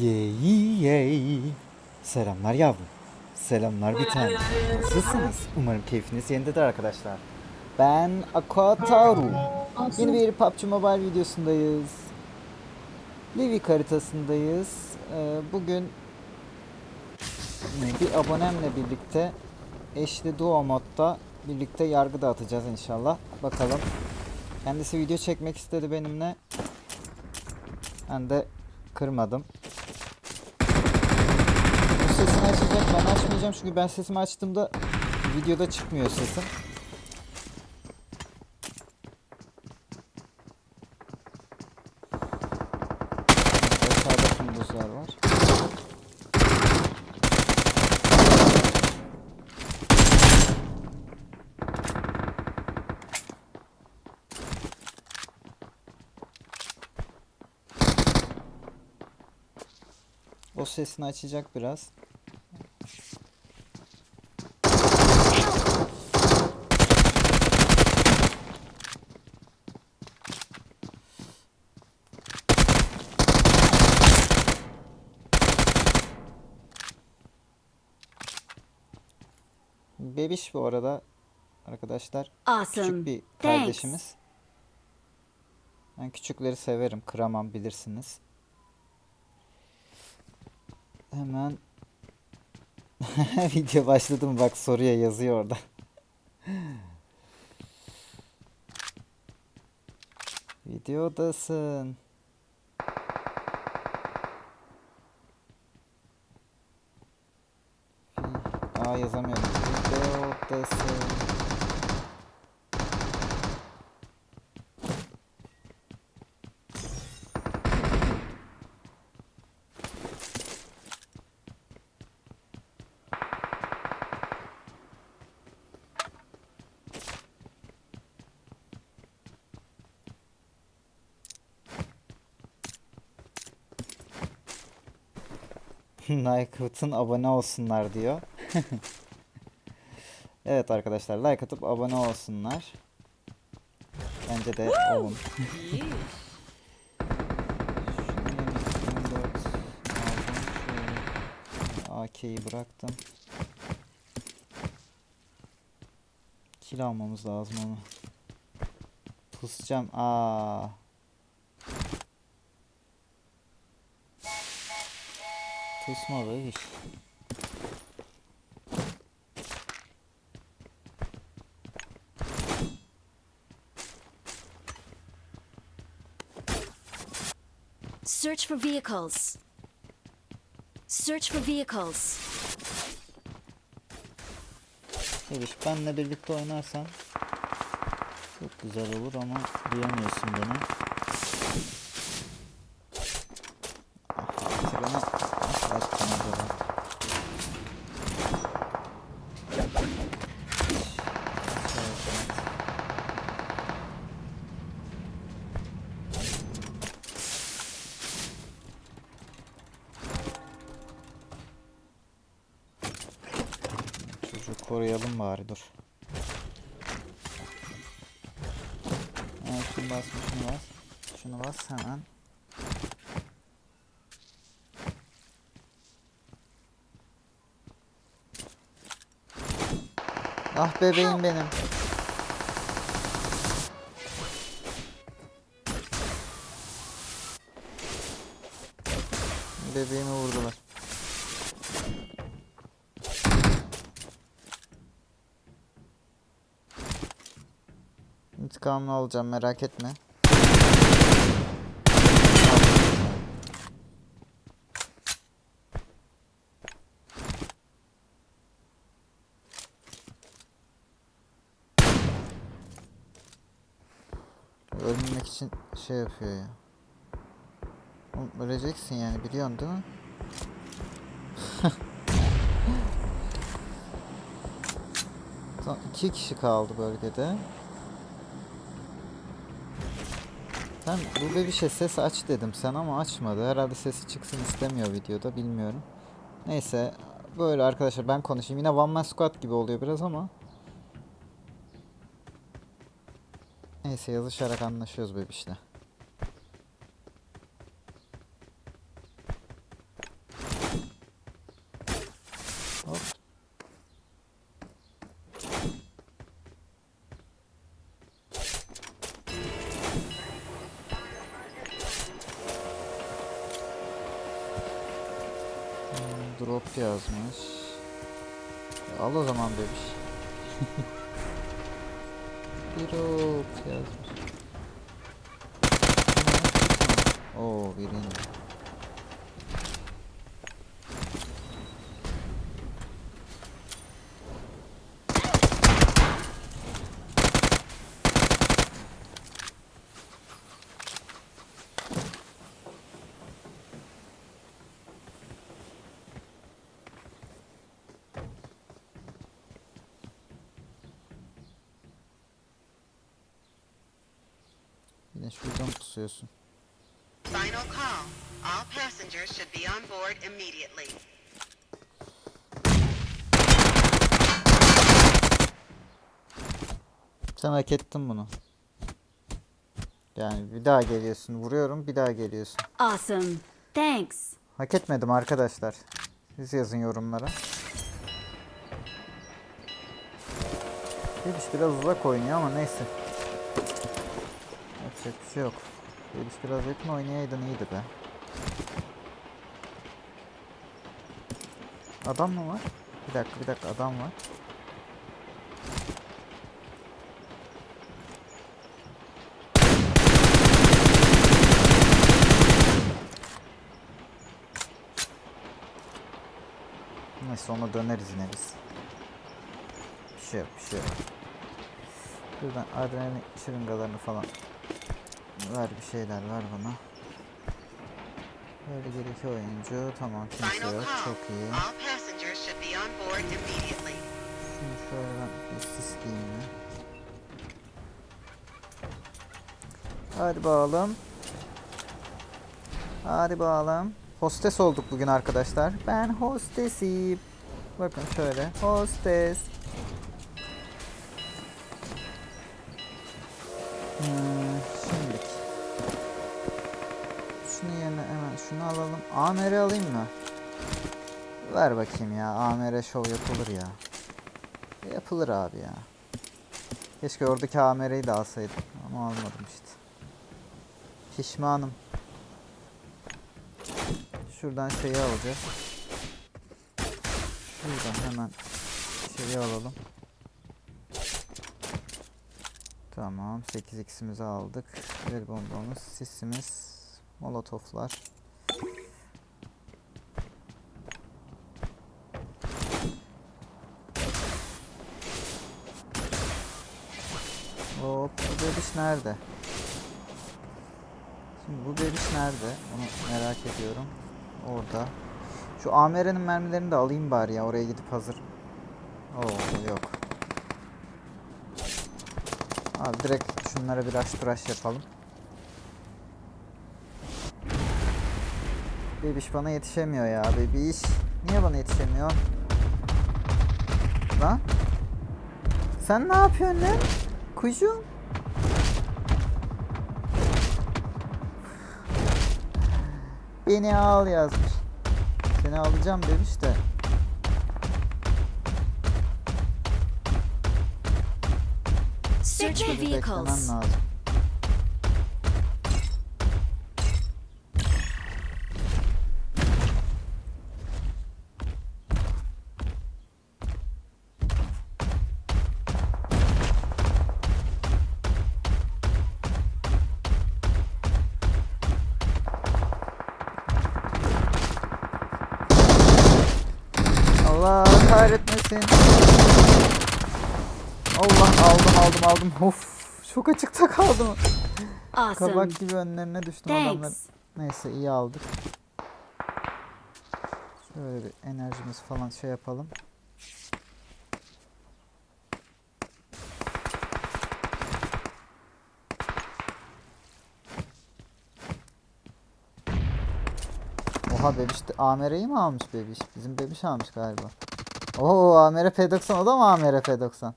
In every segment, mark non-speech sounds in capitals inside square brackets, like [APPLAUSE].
Yey yey. Selamlar yavrum. Selamlar bir tane. Nasılsınız? Umarım keyfiniz yerindedir arkadaşlar. Ben Akataru. Yeni bir PUBG Mobile videosundayız. Livik haritasındayız. Ee, bugün e, bir abonemle birlikte eşli duo modda birlikte yargı dağıtacağız inşallah. Bakalım. Kendisi video çekmek istedi benimle. Ben de kırmadım. Sesini açacak. Ben açmayacağım çünkü ben sesimi açtığımda videoda çıkmıyor sesim. Aşağıda kunduzlar var. O sesini açacak biraz. Bebiş bu arada arkadaşlar. Awesome. Küçük bir Thanks. kardeşimiz. Ben küçükleri severim. Kıramam bilirsiniz. Hemen [LAUGHS] video başladı mı bak soruya yazıyor orada. Videodasın. Aa yazamıyorum. Videodasın. Like'atın abone olsunlar diyor. [LAUGHS] evet arkadaşlar like atıp abone olsunlar. Bence de olun. AK'yi [LAUGHS] bıraktım. Kill almamız lazım ama. Pusacağım. Aa. Pusma be iş. Search for vehicles. Search for vehicles. Seviş benle birlikte oynarsan çok güzel olur ama diyemiyorsun beni. Koruyalım bari dur. Evet, şunu bas, şunu bas. Şunu bas hemen. Ah bebeğim benim. Bebeğimi vurdular. İntikamını alacağım merak etme. Ölmemek için şey yapıyor ya. Öleceksin yani biliyorsun değil mi? [LAUGHS] Tamam iki kişi kaldı bölgede. Ben bu bebişe ses aç dedim sen ama açmadı. Herhalde sesi çıksın istemiyor videoda bilmiyorum. Neyse böyle arkadaşlar ben konuşayım. Yine One Man Squad gibi oluyor biraz ama. Neyse yazışarak anlaşıyoruz bebişle. Drop yazmış. E, Al o zaman bebiş. [LAUGHS] drop yazmış. Oo birinci. Yine şuradan pusuyorsun. Final call. All passengers should be on board immediately. Sen hak ettin bunu. Yani bir daha geliyorsun. Vuruyorum bir daha geliyorsun. Awesome. Thanks. Hak etmedim arkadaşlar. Siz yazın yorumlara. Bebiş biraz uzak oynuyor ama neyse. Yapacak bir şey yok. Bebiş biraz yakın oynayaydın iyiydi be. Adam mı var? Bir dakika bir dakika adam var. Neyse ona döneriz yine biz. Bir şey yok bir şey yok. Buradan adrenalin şırıngalarını falan ver bir şeyler ver bana. Böyle bir iki oyuncu tamam kimse yok çok iyi. Şunu şöyle ben bir sisleyeyim ya. Hadi bakalım. Hadi bakalım. Hostes olduk bugün arkadaşlar. Ben hostesim. Bakın şöyle. Hostes. Hmm, şunu alalım. AMR alayım mı? Ver bakayım ya. AMR şov yapılır ya. Yapılır abi ya. Keşke oradaki AMR'yi de alsaydım. Ama almadım işte. Pişmanım. Şuradan şeyi alacağız. Şuradan hemen şeyi alalım. Tamam 8x'imizi aldık. El bombamız, sisimiz, molotoflar. Hop bu bebiş nerede? Şimdi bu bebiş nerede? Onu merak ediyorum. Orada. Şu AMR'nin mermilerini de alayım bari ya oraya gidip hazır. Oo yok. Abi direkt şunlara bir rush rush yapalım. Bebiş bana yetişemiyor ya bebiş. Niye bana yetişemiyor? Lan? Sen ne yapıyorsun lan? Kuşum. Beni al yazmış. Seni alacağım demiş de. Search for vehicles. lazım. Allah kahretmesin. Allah aldım aldım aldım. Of çok açıkta kaldım. Awesome. Kabak gibi önlerine düştüm adamların. Thanks. Neyse iyi aldık. Şöyle bir enerjimiz falan şey yapalım. Oha bebiş de AMR'yi mi almış bebiş? Bizim bebiş almış galiba. Oo AMR P90 o da mı AMR P90?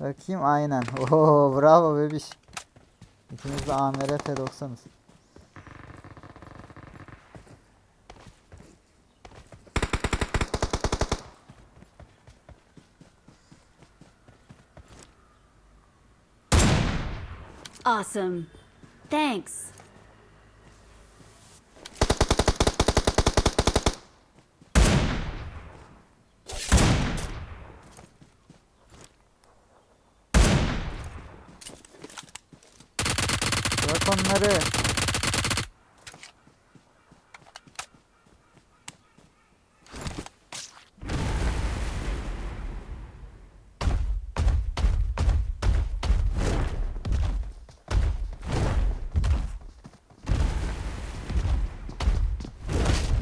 Bakayım aynen. [LAUGHS] Oo bravo bebiş. İkimiz de AMR P90'ız. Awesome. Thanks. Şunları.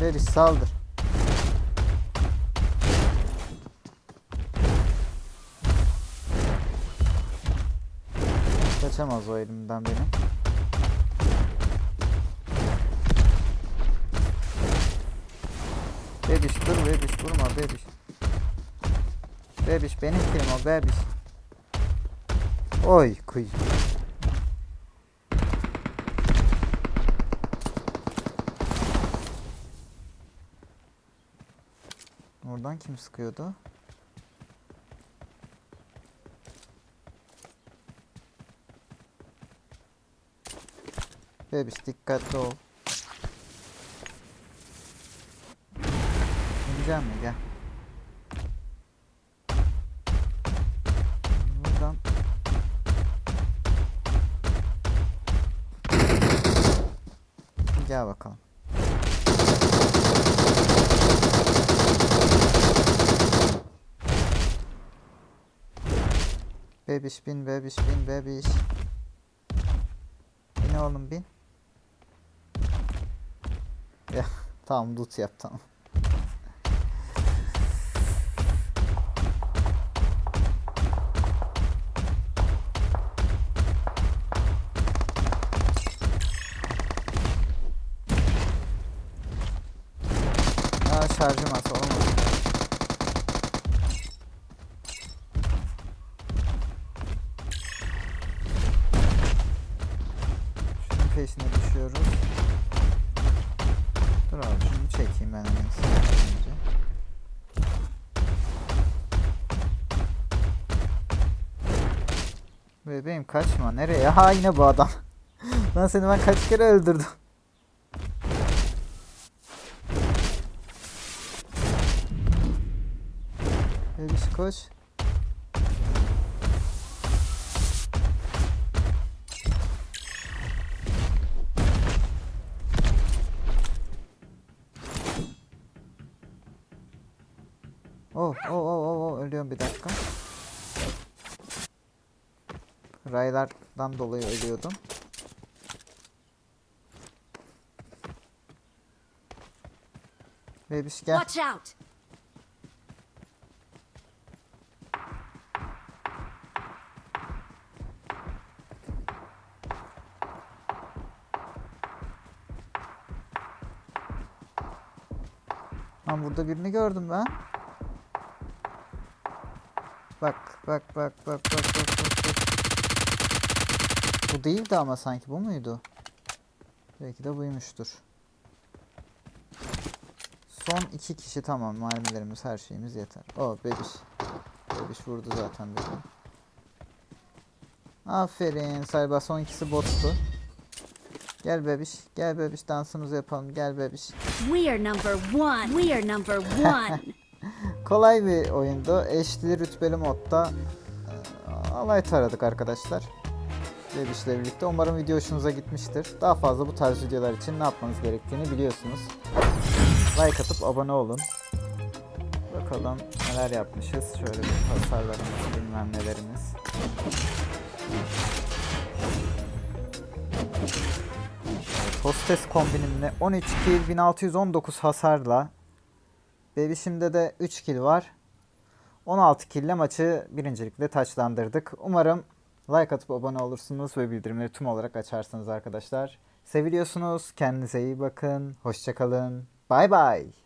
Beriş saldır. Kaçamaz o elimden benim. Bebiş. Bebiş benim kilim o bebiş. Oy kuy. Oradan kim sıkıyordu? Bebiş dikkatli ol. İneceğim mi? Gel. Buradan. Gel bakalım. Bebiş bin, bebiş bin, bebiş. Bin oğlum bin. Ya tamam loot yap tamam. Bebeğim kaçma nereye? Ha yine bu adam. [LAUGHS] Lan seni ben kaç kere öldürdüm. Bebiş koş. Oh, oh, oh, oh, oh, ölüyorum bir dakika. Raylardan dolayı ölüyordum. Bebiş gel. Watch out! Lan burada birini gördüm ben. Bak bak bak bak bak bak bak bak. Bu değildi ama sanki bu muydu? Belki de buymuştur. Son iki kişi tamam mermilerimiz her şeyimiz yeter. O bebiş. Bebiş vurdu zaten beni. Aferin Sayba son ikisi bottu. Gel bebiş. Gel bebiş dansımızı yapalım. Gel bebiş. We are number one. We are number one. [LAUGHS] Kolay bir oyundu. Eşli rütbeli modda e, alay taradık arkadaşlar. Bebiş'le birlikte. Umarım video hoşunuza gitmiştir. Daha fazla bu tarz videolar için ne yapmanız gerektiğini biliyorsunuz. Like atıp abone olun. Bakalım neler yapmışız. Şöyle bir hasarlarımız bilmem nelerimiz. Hostes kombinimle 13 kill 1619 hasarla Bebişimde de 3 kill var. 16 kill ile maçı birincilikle taçlandırdık. Umarım like atıp abone olursunuz ve bildirimleri tüm olarak açarsınız arkadaşlar. Seviliyorsunuz. Kendinize iyi bakın. Hoşçakalın. Bay bay.